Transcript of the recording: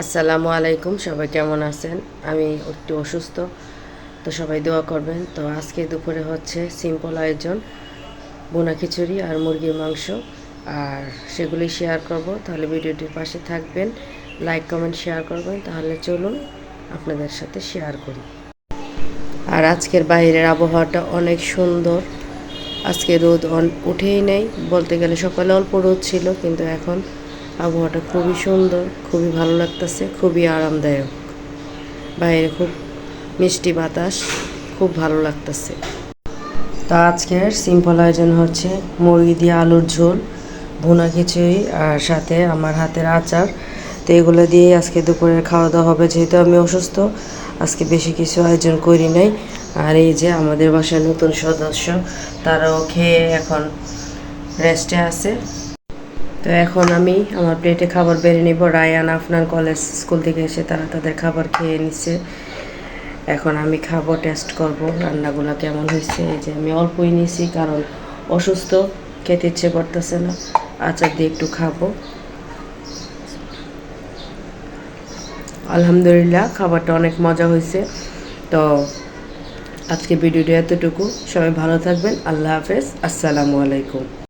আসসালামু আলাইকুম, সবাই কেমন আছেন? আমি একটু অসুস্থ, তো সবাই দোয়া করবেন। তো আজকে দুপুরে হচ্ছে সিম্পল আয়োজন, বোনা খিচুড়ি আর মুরগির মাংস। আর সেগুলি শেয়ার করব। তাহলে ভিডিওটির পাশে থাকবেন লাইক কমেন্ট শেয়ার করবেন। তাহলে চলুন আপনাদের সাথে শেয়ার করি। আর আজকের বাইরের আবহাওয়াটা অনেক সুন্দর। আজকে রোদ উঠেই নেই। বলতে গেলে সকালে অল্প রোদ ছিল, কিন্তু এখন আবহাওয়াটা খুবই সুন্দর, খুবই ভালো লাগতেছে, খুবই আরামদায়ক। বাইরে খুব মিষ্টি বাতাস, খুব ভালো লাগতেছে। তা আজকের সিম্পল আয়োজন হচ্ছে মুরগি দিয়ে আলুর ঝোল, ভুনা খিচুড়ি আর সাথে আমার হাতের আচার। তো এগুলো দিয়েই আজকে দুপুরের খাওয়া দাওয়া হবে, যেহেতু আমি অসুস্থ, আজকে বেশি কিছু আয়োজন করি নাই। আর এই যে আমাদের বাসায় নতুন সদস্য, তারাও খেয়ে এখন রেস্টে আছে। তো এখন আমি আমার প্লেটে খাবার বেড়ে নিব। রায়ান আফনান কলেজ স্কুল থেকে এসে তারা তাদের খাবার খেয়ে নিচ্ছে এখন আমি খাব টেস্ট করব, রান্নাগুলো কেমন হয়েছে? এই যে আমি অল্পই নিয়েছি কারণ অসুস্থ, খেতে ইচ্ছে করতেছে না। আচার দিয়ে একটু খাব। আলহামদুলিল্লাহ, খাবারটা অনেক মজা হয়েছে। তো আজকে ভিডিওটা এতটুকু। সবাই ভালো থাকবেন। আল্লাহ হাফেজ। আসসালামু আলাইকুম।